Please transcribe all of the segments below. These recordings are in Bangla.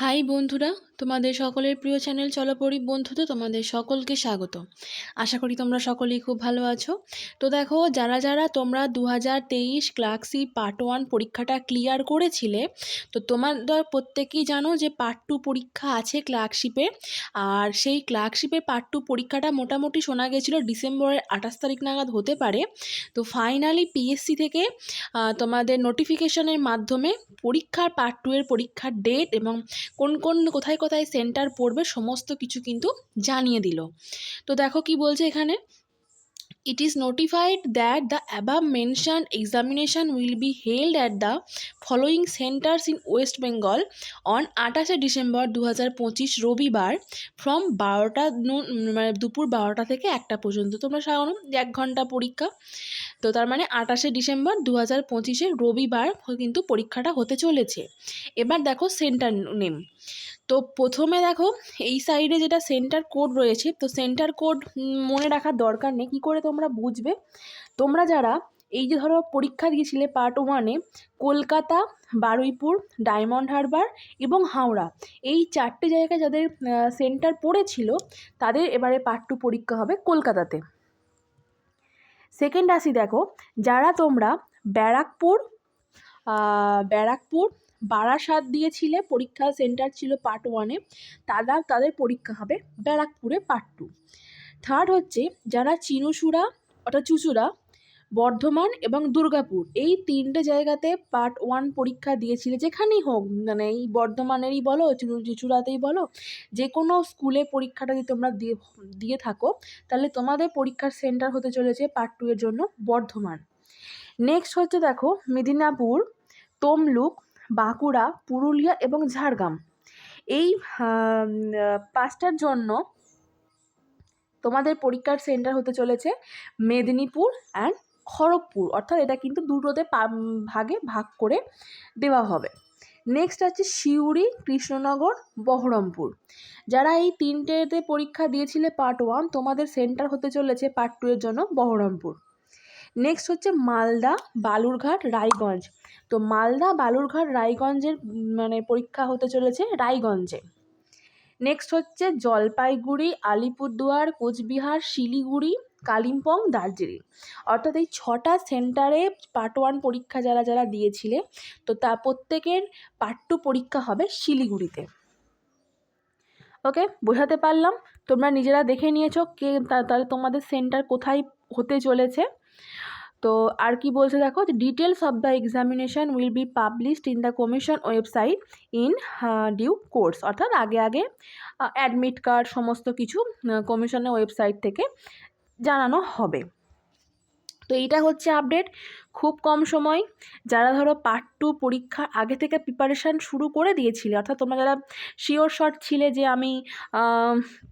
হাই বন্ধুরা, তোমাদের সকলের প্রিয় চ্যানেল চলপরি বন্ধুতে তোমাদের সকলকে স্বাগত। আশা করি তোমরা সকলেই খুব ভালো আছো। তো দেখো, যারা যারা তোমরা দু হাজার তেইশ ক্লাসি পার্ট ওয়ান পরীক্ষাটা ক্লিয়ার করেছিলে, তো তোমরা প্রত্যেকেই জানো যে পার্ট টু পরীক্ষা আছে ক্লার্কশিপে, আর সেই ক্লার্কশিপের পার্ট টু পরীক্ষাটা মোটামুটি শোনা গেছিল ডিসেম্বরের আঠাশ তারিখ নাগাদ হতে পারে। তো ফাইনালি পিএসসি থেকে তোমাদের নোটিফিকেশনের মাধ্যমে পরীক্ষার পার্ট টু এর পরীক্ষার ডেট এবং কোন কোন কোথায় কোথায় সেন্টার পড়বে সমস্ত কিছু কিন্তু জানিয়ে দিল। তো দেখো কি বলছে এখানে? It is notified that the above mentioned examination will be held at the following centers in west bengal on আঠাশে ডিসেম্বর দু হাজার পঁচিশ রবিবার ফ্রম বারোটা মানে দুপুর বারোটা থেকে একটা পর্যন্ত। তোমরা সাধারণ এক ঘণ্টা পরীক্ষা। তো তার মানে আঠাশে ডিসেম্বর দু হাজার পঁচিশে রবিবার কিন্তু পরীক্ষাটা হতে চলেছে। এবার দেখো সেন্টার নেম তো প্রথমে দেখো, এই সাইডে যেটা সেন্টার কোড রয়েছে, তো সেন্টার কোড মনে রাখার দরকার নেই। কী করে তোমরা বুঝবে? তোমরা যারা এই যে ধরো পরীক্ষা দিয়েছিলে পার্ট ওয়ানে কলকাতা, বারুইপুর ডায়মন্ড হারবার এবং হাওড়া, এই চারটে জায়গায় যাদের সেন্টার পড়েছিল, তাদের এবারে পার্ট টু পরীক্ষা হবে কলকাতাতে। সেকেন্ড আসি দেখো, যারা তোমরা ব্যারাকপুর ব্যারাকপুর বারাসাত দিয়েছিলে, পরীক্ষা সেন্টার ছিল পার্ট ওয়ানে তারা তাদের পরীক্ষা হবে ব্যারাকপুরে পার্ট টু থার্ড হচ্ছে যারা চিনুসুরা, অর্থাৎ চুচুড়া, বর্ধমান এবং দুর্গাপুর, এই তিনটে জায়গাতে পার্ট ওয়ান পরীক্ষা দিয়েছিলে যেখানেই হোক মানে এই বর্ধমানেরই বলো চুচু- চুচুড়াতেই বলো যে কোনো স্কুলে পরীক্ষাটা যদি তোমরা দিয়ে দিয়ে থাকো, তাহলে তোমাদের পরীক্ষার সেন্টার হতে চলেছে পার্ট টু এর জন্য বর্ধমান. নেক্সট হচ্ছে দেখো, মেদিনীপুর, তমলুক বাঁকুড়া, পুরুলিয়া এবং ঝাড়গ্রাম। এই পাঁচটার জন্য তোমাদের পরীক্ষার সেন্টার হতে চলেছে মেদিনীপুর অ্যান্ড খড়গপুর। অর্থাৎ এটা কিন্তু দুটোতে ভাগে, ভাগ করে দেওয়া হবে। নেক্সট আছে সিউড়ি, কৃষ্ণনগর, বহরমপুর। যারা এই তিনটেতে পরীক্ষা দিয়েছিলে পার্ট ওয়ান তোমাদের সেন্টার হতে চলেছে পার্ট টু এর জন্য বহরমপুর। নেক্সট হচ্ছে মালদা বালুরঘাট রায়গঞ্জ। তো মালদা বালুরঘাট রায়গঞ্জের মানে পরীক্ষা হতে চলেছে রায়গঞ্জে। নেক্সট হচ্ছে জলপাইগুড়ি, আলিপুরদুয়ার, কোচবিহার, শিলিগুড়ি, কালিম্পং, দার্জিলিং। অর্থাৎ এই ছটা সেন্টারে পার্ট ওয়ান পরীক্ষা যারা যারা দিয়েছিলে, তো তা প্রত্যেকের পার্ট টু পরীক্ষা হবে শিলিগুড়িতে। ওকে বোঝাতে পারলাম? তোমরা নিজেরা দেখে নিয়েছো কে তাহলে তোমাদের সেন্টার কোথায় হতে চলেছে? তো আর কি বলছে দেখো details of the examination will be published in the commission website in due course অর্থাৎ আগে আগে অ্যাডমিট কার্ড সমস্ত কিছু কমিশনের ওয়েবসাইট থেকে জানানো হবে। তো এইটা হচ্ছে আপডেট খুব কম সময়। যারা ধরো পার্ট টু পরীক্ষার আগে থেকে প্রিপারেশান শুরু করে দিয়েছিলে, অর্থাৎ তোমরা যারা শিওর শট ছিলে যে আমি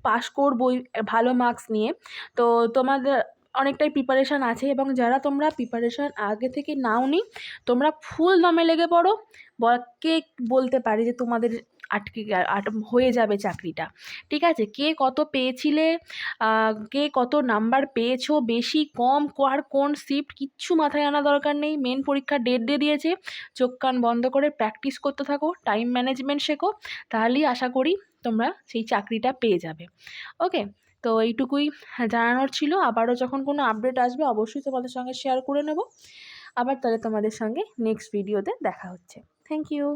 পাস করবই, ভালো মার্কস নিয়ে, তো তোমাদের অনেকটাই প্রিপারেশান আছে এবং যারা তোমরা প্রিপারেশান আগে থেকে নাওনি, তোমরা ফুল দমে লেগে পড়ো। কে বলতে পারে যে তোমাদের আটকে আট, হয়ে যাবে চাকরিটা। ঠিক আছে? কে কত পেয়েছিলে কে কত নাম্বার পেয়েছ, বেশি, কম আর কোন শিফট কিচ্ছু মাথায় আনা দরকার নেই। মেন পরীক্ষার ডেট দিয়ে দিয়েছে। চোখ, কান বন্ধ করে প্র্যাকটিস করতে থাকো টাইম ম্যানেজমেন্ট শেখো। তাহলেই আশা করি তোমরা সেই চাকরিটা পেয়ে যাবে। ওকে তো এইটুকুই জানানোর ছিল। আবারও যখন কোনো আপডেট আসবে, অবশ্যই তোমাদের সঙ্গে শেয়ার করে নেব। আবার তাহলে তোমাদের সঙ্গে নেক্সট ভিডিওতে দেখা হচ্ছে। Thank you